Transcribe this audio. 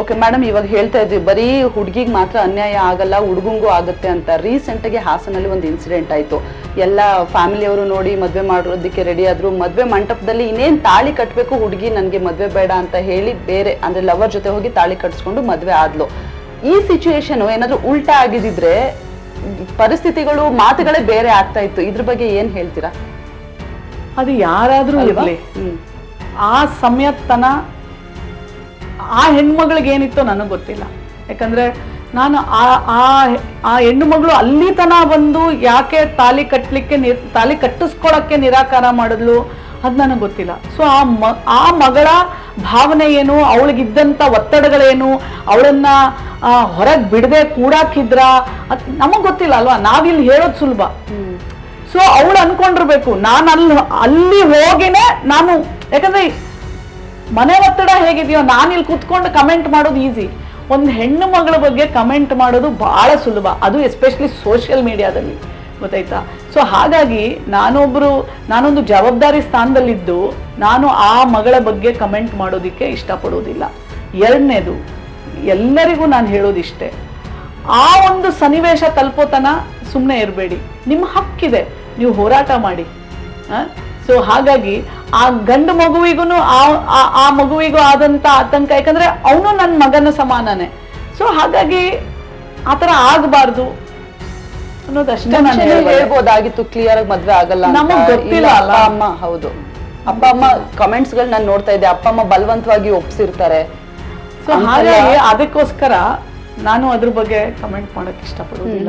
Okay madam ಇವಾಗ ಹೇಳ್ತಾ ಇದ್ವಿ ಬರೀ ಹುಡುಗಿಗೆ ಮಾತ್ರ ಅನ್ಯಾಯ ಆಗಲ್ಲ ಹುಡುಗಂಗೂ ಆಗುತ್ತೆ ಅಂತ. ರೀಸೆಂಟ್ ಆಗಿ ಹಾಸನಲ್ಲಿ ಒಂದು ಇನ್ಸಿಡೆಂಟ್ ಆಯ್ತು. ಎಲ್ಲ ಫ್ಯಾಮಿಲಿಯವರು ನೋಡಿ ಮದುವೆ ಮಾಡೋದಕ್ಕೆ ರೆಡಿ ಆದರು. ಮದುವೆ ಮಂಟಪದಲ್ಲಿ ಇನ್ನೇನು ತಾಳಿ ಕಟ್ಟಬೇಕು ಹುಡುಗಿ ನನಗೆ ಮದುವೆ ಬೇಡ ಅಂತ ಹೇಳಿ ಬೇರೆ ಅಂದ್ರೆ ಲವರ್ ಜೊತೆ ಹೋಗಿ ತಾಳಿ ಕಟ್ಸ್ಕೊಂಡು ಮದುವೆ ಆದ್ಲು. ಈ ಸಿಚುಯೇಷನ್ ಏನಾದರೂ ಉಲ್ಟಾ ಆಗಿದಿದ್ರೆ ಪರಿಸ್ಥಿತಿಗಳು ಮಾತುಗಳೇ ಬೇರೆ ಆಗ್ತಾ ಇತ್ತು. ಇದ್ರ ಬಗ್ಗೆ ಏನ್ ಹೇಳ್ತೀರಾ? ಅದು ಯಾರಾದ್ರೂ? ಇರಲಿ. ಆ ಸಮಯತನ ಆ ಹೆಣ್ಮಗಳಿಗೆ ಏನಿತ್ತೋ ನನಗೆ ಗೊತ್ತಿಲ್ಲ. ಯಾಕಂದ್ರೆ ನಾನು ಆ ಆ ಆ ಹೆಣ್ಣು ಮಗಳು ಅಲ್ಲಿ ತನ ಬಂದು ಯಾಕೆ ತಾಲಿ ಕಟ್ಟಲಿಕ್ಕೆ ನಿರ್ ತಾಲಿ ಕಟ್ಟಿಸ್ಕೊಳಕ್ಕೆ ನಿರಾಕಾರ ಮಾಡಿದ್ಲು ಅದು ನನಗೆ ಗೊತ್ತಿಲ್ಲ. ಸೊ ಆ ಮ ಆ ಮಗಳ ಭಾವನೆ ಏನು ಅವಳಿಗಿದ್ದಂಥ ಒತ್ತಡಗಳೇನು ಅವಳನ್ನ ಹೊರಗೆ ಬಿಡದೆ ಕೂಡಾಕಿದ್ರ ಅದು ನಮಗೆ ಗೊತ್ತಿಲ್ಲ ಅಲ್ವಾ? ನಾವಿಲ್ಲಿ ಹೇಳೋದು ಸುಲಭ. ಸೊ ಅವಳು ಅನ್ಕೊಂಡಿರ್ಬೇಕು ನಾನು ಅಲ್ಲಿ ಅಲ್ಲಿ ಹೋಗಿನೇ ನಾನು ಯಾಕಂದ್ರೆ ಮನೆ ಒತ್ತಡ ಹೇಗಿದೆಯೋ ನಾನು ಇಲ್ಲಿ ಕುತ್ಕೊಂಡು ಕಮೆಂಟ್ ಮಾಡೋದು ಈಸಿ ಒಂದು ಹೆಣ್ಣು ಮಗಳ ಬಗ್ಗೆ ಕಮೆಂಟ್ ಮಾಡೋದು ಬಹಳ ಸುಲಭ. ಅದು ಎಸ್ಪೆಷಲಿ ಸೋಷಿಯಲ್ ಮೀಡಿಯಾದಲ್ಲಿ ಗೊತ್ತಾಯ್ತಾ? ಸೊ ಹಾಗಾಗಿ ನಾನೊಬ್ರು, ನಾನೊಂದು ಜವಾಬ್ದಾರಿ ಸ್ಥಾನದಲ್ಲಿದ್ದು ನಾನು ಆ ಮಗಳ ಬಗ್ಗೆ ಕಮೆಂಟ್ ಮಾಡೋದಕ್ಕೆ ಇಷ್ಟಪಡೋದಿಲ್ಲ. ಎರಡನೇದು, ಎಲ್ಲರಿಗೂ ನಾನು ಹೇಳೋದಿಷ್ಟೇ. ಆ ಒಂದು ಸನ್ನಿವೇಶ ತಲುಪೋತನ ಸುಮ್ಮನೆ ಇರಬೇಡಿ. ನಿಮ್ಮ ಹಕ್ಕಿದೆ. ನೀವು ಹೋರಾಟ ಮಾಡಿ. ಸೊ ಹಾಗಾಗಿ ಆ ಗಂಡು ಮಗುವಿಗೂ ಆ ಮಗುವಿಗೂ ಆದಂತ ಆತಂಕ ಯಾಕಂದ್ರೆ ಅವನು ನನ್ನ ಮಗನ ಸಮಾನನೇ. ಸೊ ಹಾಗಾಗಿ ಆತರ ಆಗಬಾರ್ದು ಅನ್ನೋದಷ್ಟೇ. ಹೇಳ್ಬೋದಾಗಿತ್ತು ಕ್ಲಿಯರ್ ಆಗಿ ಮದ್ವೆ ಆಗಲ್ಲ. ನಮಗ್ ಗೊತ್ತಿಲ್ಲ ಅಪ್ಪ ಅಮ್ಮ ಹೌದು. ಅಪ್ಪ ಅಮ್ಮ ಕಮೆಂಟ್ಸ್ಗಳು ನಾನು ನೋಡ್ತಾ ಇದ್ದೆ. ಅಪ್ಪ ಅಮ್ಮ ಬಲವಂತವಾಗಿ ಒಪ್ಸಿರ್ತಾರೆ. ಸೊ ಹಾಗಾಗಿ ಅದಕ್ಕೋಸ್ಕರ ನಾನು ಅದ್ರ ಬಗ್ಗೆ ಕಮೆಂಟ್ ಮಾಡಕ್ ಇಷ್ಟಪಡೋದಿಲ್ಲ.